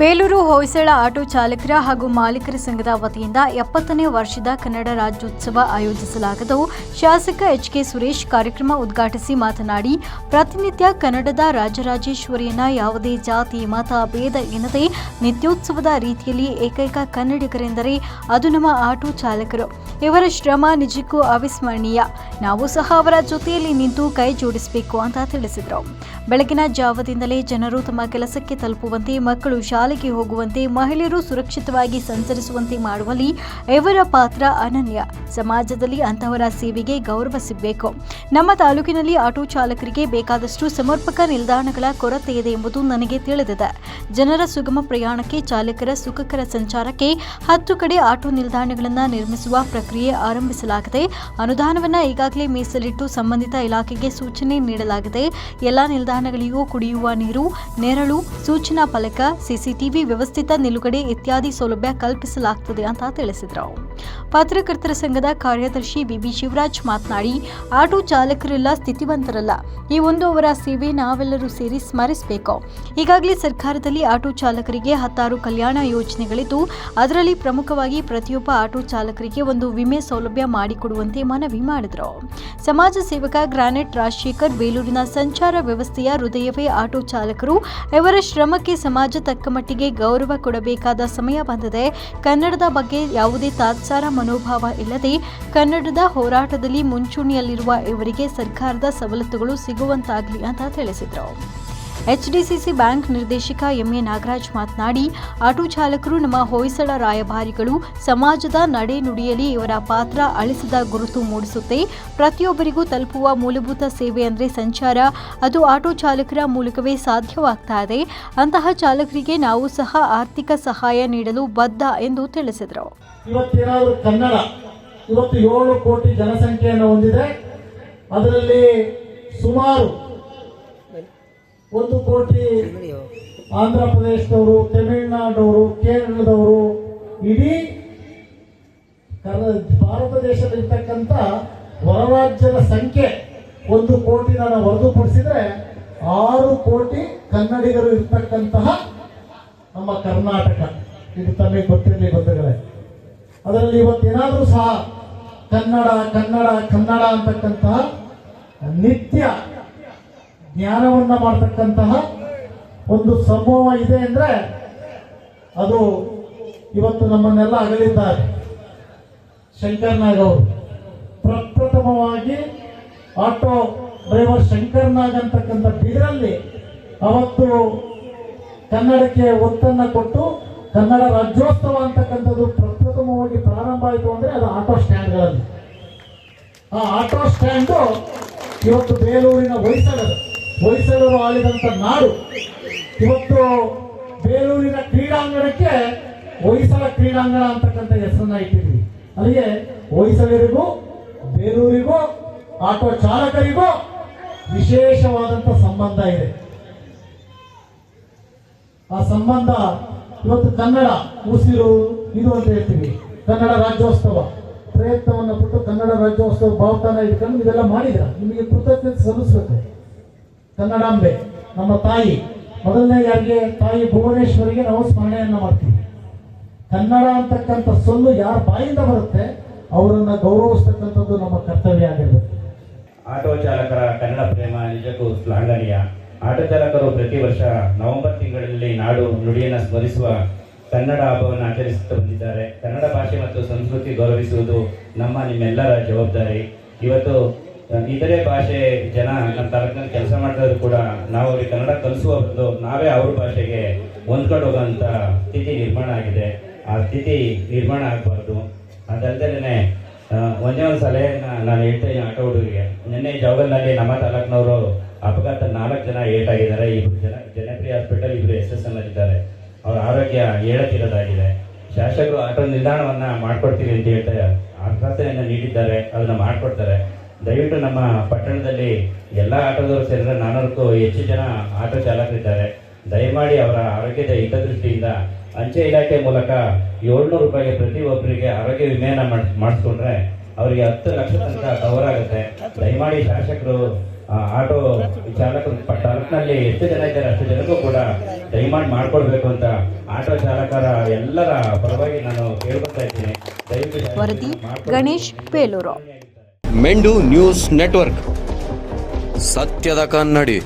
Belur Hoysala auto ಚಾಲಕರ ಹಾಗೂ ಮಾಲೀಕರ ಸಂಘದ ವತಿಯಿಂದ ಎಪ್ಪತ್ತನೇ ವರ್ಷದ ಕನ್ನಡ ರಾಜ್ಯೋತ್ಸವ ಆಯೋಜಿಸಲಾಗಿದ್ದು ಶಾಸಕ ಎಚ್ ಕೆ ಸುರೇಶ್ ಕಾರ್ಯಕ್ರಮ ಉದ್ಘಾಟಿಸಿ ಮಾತನಾಡಿ, ಪ್ರತಿನಿತ್ಯ ಕನ್ನಡದ ರಾಜರಾಜೇಶ್ವರಿಯನ್ನ ಯಾವುದೇ ಜಾತಿ, ಮತ, ಭೇದ ಎನ್ನದೇ ನಿತ್ಯೋತ್ಸವದ ರೀತಿಯಲ್ಲಿ ಏಕೈಕ ಕನ್ನಡಿಗರೆಂದರೆ ಅದು ನಮ್ಮ ಆಟೋ ಚಾಲಕರು. ಇವರ ಶ್ರಮ ನಿಜಕ್ಕೂ ಅವಿಸ್ಮರಣೀಯ. ನಾವು ಸಹ ಅವರ ಜೊತೆಯಲ್ಲಿ ನಿಂತು ಕೈ ಜೋಡಿಸಬೇಕು ಅಂತ ತಿಳಿಸಿದರು. ಬೆಳಗಿನ ಜಾವದಿಂದಲೇ ಜನರು ತಮ್ಮ ಕೆಲಸಕ್ಕೆ ತಲುಪುವಂತೆ, ಮಕ್ಕಳು ಶಾಲೆಗೆ ಹೋಗುವಂತೆ, ಮಹಿಳೆಯರು ಸುರಕ್ಷಿತವಾಗಿ ಸಂಚರಿಸುವಂತೆ ಮಾಡುವಲ್ಲಿ ಇವರ ಪಾತ್ರ ಅನನ್ಯ. ಸಮಾಜದಲ್ಲಿ ಅಂತಹವರ ಸೇವೆಗೆ ಗೌರವ ಸಿಗಬೇಕು. ನಮ್ಮ ತಾಲೂಕಿನಲ್ಲಿ ಆಟೋ ಚಾಲಕರಿಗೆ ಬೇಕಾದಷ್ಟು ಸಮರ್ಪಕ ನಿಲ್ದಾಣಗಳ ಕೊರತೆ ಇದೆ ಎಂಬುದು ನನಗೆ ತಿಳಿದಿದೆ. ಜನರ ಸುಗಮ ಪ್ರಯಾಣಕ್ಕೆ, ಚಾಲಕರ ಸುಖಕರ ಸಂಚಾರಕ್ಕೆ ಹತ್ತು ಕಡೆ ಆಟೋ ನಿಲ್ದಾಣಗಳನ್ನು ನಿರ್ಮಿಸುವ ಪ್ರಕ್ರಿಯೆ ಆರಂಭಿಸಲಾಗಿದೆ. ಅನುದಾನವನ್ನು ಈಗಾಗಲೇ ಮೀಸಲಿಟ್ಟು ಸಂಬಂಧಿತ ಇಲಾಖೆಗೆ ಸೂಚನೆ ನೀಡಲಾಗಿದೆ. ಎಲ್ಲ ನಿಲ್ದಾಣಗಳಿಗೂ ಕುಡಿಯುವ ನೀರು ನೆರಳು ಸೂಚನಾ ಫಲಕ ಸಿಸಿಟಿವಿ ವ್ಯವಸ್ಥಿತ ನಿಲುಗಡೆ ಇತ್ಯಾದಿ ಸೌಲಭ್ಯ ಕಲ್ಪಿಸಲಾಗುತ್ತದೆ ಅಂತ ತಿಳಿಸಿದರು. ಪತ್ರಕರ್ತರ ಸಂಘದ ಕಾರ್ಯದರ್ಶಿ ಬಿಬಿ ಶಿವರಾಜ್ ಮಾತನಾಡಿ, ಆಟೋ ಚಾಲಕರೆಲ್ಲ ಸ್ಥಿತಿವಂತರಲ್ಲ. ಈ ಒಂದು ಅವರ ಸೇವೆ ನಾವೆಲ್ಲರೂ ಸೇರಿ ಸ್ಮರಿಸಬೇಕು. ಈಗಾಗಲೇ ಸರ್ಕಾರದಲ್ಲಿ ಆಟೋ ಚಾಲಕರಿಗೆ ಹತ್ತಾರು ಕಲ್ಯಾಣ ಯೋಜನೆಗಳಿದ್ದು, ಅದರಲ್ಲಿ ಪ್ರಮುಖವಾಗಿ ಪ್ರತಿಯೊಬ್ಬ ಆಟೋ ಚಾಲಕರಿಗೆ ಒಂದು ವಿಮೆ ಸೌಲಭ್ಯ ಮಾಡಿಕೊಡುವಂತೆ ಮನವಿ ಮಾಡಿದರು. ಸಮಾಜ ಸೇವಕ ಗ್ರಾನೆಟ್ ರಾಜಶೇಖರ್, ಬೇಲೂರಿನ ಸಂಚಾರ ವ್ಯವಸ್ಥೆಯ ಹೃದಯವೇ ಆಟೋ ಚಾಲಕರು ಇವರ ಶ್ರಮಕ್ಕೆ ಸಮಾಜ ತಕ್ಕಮಟ್ಟಿಗೆ ಗೌರವ ಕೊಡಬೇಕಾದ ಸಮಯ ಬಂದಿದೆ. ಕನ್ನಡದ ಬಗ್ಗೆ ಯಾವುದೇ ತಾತ್ಸಾರ ಮನೋಭಾವ ಇಲ್ಲದೆ ಕನ್ನಡದ ಹೋರಾಟದಲ್ಲಿ ಮುಂಚೂಣಿಯಲ್ಲಿರುವ ಇವರಿಗೆ ಸರ್ಕಾರದ ಸವಲತ್ತುಗಳು ಸಿಗುವಂತಾಗಲಿ ಅಂತ ತಿಳಿಸಿದರು. ಎಚ್ಡಿಸಿಸಿ ಬ್ಯಾಂಕ್ ನಿರ್ದೇಶಕ ಎಂಎ ನಾಗರಾಜ್ ಮಾತನಾಡಿ, ಆಟೋ ಚಾಲಕರು ನಮ್ಮ ಹೊಯ್ಸಳ ರಾಯಭಾರಿಗಳು ಸಮಾಜದ ನಡೆ ನುಡಿಯಲ್ಲಿ ಇವರ ಪಾತ್ರ ಅಳಿಸಿದ ಗುರುತು ಮೂಡಿಸುತ್ತೆ. ಪ್ರತಿಯೊಬ್ಬರಿಗೂ ತಲುಪುವ ಮೂಲಭೂತ ಸೇವೆ ಅಂದರೆ ಸಂಚಾರ. ಅದು ಆಟೋ ಚಾಲಕರ ಮೂಲಕವೇ ಸಾಧ್ಯವಾಗ್ತಾ ಇದೆ. ಅಂತಹ ಚಾಲಕರಿಗೆ ನಾವು ಸಹ ಆರ್ಥಿಕ ಸಹಾಯ ನೀಡಲು ಬದ್ಧ ಎಂದು ತಿಳಿಸಿದರು. ಇವತ್ತೇನಾದ್ರೂ ಕನ್ನಡ, ಇವತ್ತು ಏಳು ಕೋಟಿ ಜನಸಂಖ್ಯೆಯನ್ನು ಹೊಂದಿದೆ ಅದರಲ್ಲಿ ಸುಮಾರು ಒಂದು ಕೋಟಿ ಆಂಧ್ರ ಪ್ರದೇಶದವರು, ತಮಿಳುನಾಡವರು, ಕೇರಳದವರು, ಇಡೀ ಭಾರತ ದೇಶದಲ್ಲಿರ್ತಕ್ಕಂಥ ಹೊರರಾಜ್ಯದ ಸಂಖ್ಯೆ ಒಂದು ಕೋಟಿ ನಾನು ಹೊರತುಪಡಿಸಿದ್ರೆ ಆರು ಕೋಟಿ ಕನ್ನಡಿಗರು ಇರ್ತಕ್ಕಂತಹ ನಮ್ಮ ಕರ್ನಾಟಕ. ಇದು ತಮಗೆ ಗೊತ್ತಿರಲಿ ಬಂಧುಗಳೇ. ಅದರಲ್ಲಿ ಇವತ್ತೇನಾದರೂ ಸಹ ಕನ್ನಡ ಕನ್ನಡ ಕನ್ನಡ ಅಂತಕ್ಕಂತಹ ನಿತ್ಯ ಜ್ಞಾನವನ್ನ ಮಾಡ್ತಕ್ಕಂತಹ ಒಂದು ಸಮೂಹ ಇದೆ ಅಂದ್ರೆ ಅದು ಇವತ್ತು ನಮ್ಮನ್ನೆಲ್ಲ ಅಗಲಿದ್ದಾರೆ. ಶಂಕರ್ನಾಗ್ ಅವರು. ಪ್ರಪ್ರಥಮವಾಗಿ ಆಟೋ ಡ್ರೈವರ್ ಶಂಕರ್ನಾಗ್ ಅಂತಕ್ಕಂಥ ಬೀದರಲ್ಲಿ ಅವತ್ತು ಕನ್ನಡಕ್ಕೆ ಒತ್ತನ್ನ ಕೊಟ್ಟು ಕನ್ನಡ ರಾಜ್ಯೋತ್ಸವ ಅಂತಕ್ಕಂಥದ್ದು ಪ್ರಪ್ರಥಮವಾಗಿ ಪ್ರಾರಂಭ ಆಯಿತು ಅಂದ್ರೆ ಅದು ಆಟೋ ಸ್ಟ್ಯಾಂಡ್ಗಳಲ್ಲಿ ಆ ಆಟೋ ಸ್ಟ್ಯಾಂಡು ಇವತ್ತು ಬೇಲೂರಿನ ಹೊಯ್ಸಳರು ಹೊಯ್ಸಳರು ಆಳಿದಂತ ನಾಡು. ಇವತ್ತು ಬೇಲೂರಿನ ಕ್ರೀಡಾಂಗಣಕ್ಕೆ ಹೊಯ್ಸಳ ಕ್ರೀಡಾಂಗಣ ಅಂತಕ್ಕಂಥ ಹೆಸರನ್ನ ಇಟ್ಟಿದ್ವಿ ಅಲ್ಲಿಗೆ ಹೊಯ್ಸಳರಿಗೂ, ಬೇಲೂರಿಗೂ ಆಟೋ ಚಾಲಕರಿಗೂ ವಿಶೇಷವಾದಂತ ಸಂಬಂಧ ಇದೆ. ಆ ಸಂಬಂಧ ಇವತ್ತು ಕನ್ನಡ, ಉಸಿರು ಇದು ಅಂತ ಹೇಳ್ತೀವಿ ಕನ್ನಡ ರಾಜ್ಯೋತ್ಸವ. ಪ್ರಯತ್ನವನ್ನು ಪಟ್ಟು ಕನ್ನಡ ರಾಜ್ಯೋತ್ಸವ ಭಾವತಾನ ಇಟ್ಕೊಂಡು ಇದೆಲ್ಲ ಮಾಡಿದ್ರ ನಿಮಗೆ ಕೃತಜ್ಞತೆ ಸಲ್ಲಿಸಬೇಕು. ಕನ್ನಡಾಂಬೆ, ನಮ್ಮ ತಾಯಿ. ಮೊದಲನೇ ಯಾರಿಗೆ? ತಾಯಿ ಭುವನೇಶ್ವರಿಗೆ ನಾವು ಸ್ಮರಣೆಯನ್ನು ಮಾಡ್ತೀವಿ. ಕನ್ನಡ ಅಂತಕ್ಕಂಥ ಸೊಲ್ಲು ಯಾರ ಬಾಯಿಂದ ಬರುತ್ತೆ? ಅವರನ್ನು ಗೌರವಿಸ್ತಕ್ಕಂಥದ್ದು ನಮ್ಮ ಕರ್ತವ್ಯ ಆಗಿರ್ಬೇಕು ಆಟೋ ಚಾಲಕರ ಕನ್ನಡ ಪ್ರೇಮ ನಿಜಕ್ಕೂ ಶ್ಲಾಘನೀಯ. ಆಟೋ ಚಾಲಕರು ಪ್ರತಿ ವರ್ಷ ನವೆಂಬರ್ ತಿಂಗಳಲ್ಲಿ ನಾಡು ನುಡಿಯನ್ನು ಸ್ಮರಿಸುವ ಕನ್ನಡ ಹಬ್ಬವನ್ನು ಆಚರಿಸುತ್ತಾ ಬಂದಿದ್ದಾರೆ. ಕನ್ನಡ ಭಾಷೆ ಮತ್ತು ಸಂಸ್ಕೃತಿ ಗೌರವಿಸುವುದು ನಮ್ಮ, ನಿಮ್ಮೆಲ್ಲರ ಜವಾಬ್ದಾರಿ. ಇವತ್ತು ಇತರೆ ಭಾಷೆ ಜನ ನಮ್ಮ ತಾಲೂಕಿನಲ್ಲಿ ಕೆಲಸ ಮಾಡಿದ್ರು ಕೂಡ ನಾವು ಅವ್ರಿಗೆ ಕನ್ನಡ ಕಲಿಸುವ ಬದಲು ನಾವೇ ಅವ್ರ ಭಾಷೆಗೆ ಹೊಂದ್ಕೊಂಡು ಹೋಗೋಂಥ ಸ್ಥಿತಿ ನಿರ್ಮಾಣ ಆಗಿದೆ. ಆ ಸ್ಥಿತಿ ನಿರ್ಮಾಣ ಆಗಬಾರ್ದು. ಅದಲ್ಲದೆ ಒಂದೇ ಒಂದು ಸಲಹೆನ ನಾನು ಹೇಳ್ತೇನೆ ಆಟೋ ಹುಡುಗರಿಗೆ. ನಿನ್ನೆ ಜವಗಲ್ನಲ್ಲಿ ನಮ್ಮ ತಾಲೂಕಿನವರು ಅಪಘಾತ ನಾಲ್ಕು ಜನ ಏಟಾಗಿದ್ದಾರೆ. ಇಬ್ಬರು ಜನ ಜನಪ್ರಿಯ ಹಾಸ್ಪಿಟಲ್ ಇಬ್ಬರು ಎಸ್ ಎಸ್ ಇದ್ದಾರೆ ಅವ್ರ ಆರೋಗ್ಯ ಹೇಳತ್ತಿರೋದಾಗಿದೆ ಶಾಸಕರು ಆಟೋ ನಿಲ್ದಾಣವನ್ನ ಮಾಡ್ಕೊಡ್ತೀವಿ ಅಂತ ಹೇಳ್ತಾರೆ ಆಶ್ವಾಸನೆಯನ್ನ ನೀಡಿದ್ದಾರೆ, ಅದನ್ನ ಮಾಡ್ಕೊಡ್ತಾರೆ. ದಯವಿಟ್ಟು ನಮ್ಮ ಪಟ್ಟಣದಲ್ಲಿ ಎಲ್ಲ ಆಟೋದವರು ಸೇರಿದ್ರೆ ನಾನೂರಕ್ಕೂ ಹೆಚ್ಚು ಜನ ಆಟೋ ಚಾಲಕರಿದ್ದಾರೆ. ದಯಮಾಡಿ ಅವರ ಆರೋಗ್ಯದ ಹಿತದೃಷ್ಟಿಯಿಂದ ಅಂಚೆ ಇಲಾಖೆ ಮೂಲಕ ಏಳ್ನೂರು ರೂಪಾಯಿಗೆ ಪ್ರತಿ ಒಬ್ಬರಿಗೆ ಆರೋಗ್ಯ ವಿಮೆಯನ್ನ ಮಾಡಿಸ್ಕೊಂಡ್ರೆ ಅವರಿಗೆ ಹತ್ತು ಲಕ್ಷ ತನಕ ಕವರ್ ಆಗುತ್ತೆ. ದಯಮಾಡಿ ಶಾಸಕರು ಆಟೋ ಚಾಲಕರು ತಾಲೂಕಿನಲ್ಲಿ ಎಷ್ಟು ಜನ ಇದ್ದಾರೆ ಅಷ್ಟು ಜನಕ್ಕೂ ಕೂಡ ದಯಮಾಡಿ ಮಾಡ್ಕೊಳ್ಬೇಕು ಅಂತ ಆಟೋ ಚಾಲಕರ ಎಲ್ಲರ ಪರವಾಗಿ ನಾನು ಕೇಳ್ಕೊತಾ ಇದ್ದೀನಿ. ದಯವಿಟ್ಟು ವರದಿ ಗಣೇಶ್ ಬೇಲೂರು ಮೆಂಡು ನ್ಯೂಸ್ ನೆಟ್ವರ್ಕ್. ಸತ್ಯದ ಕನ್ನಡಿ.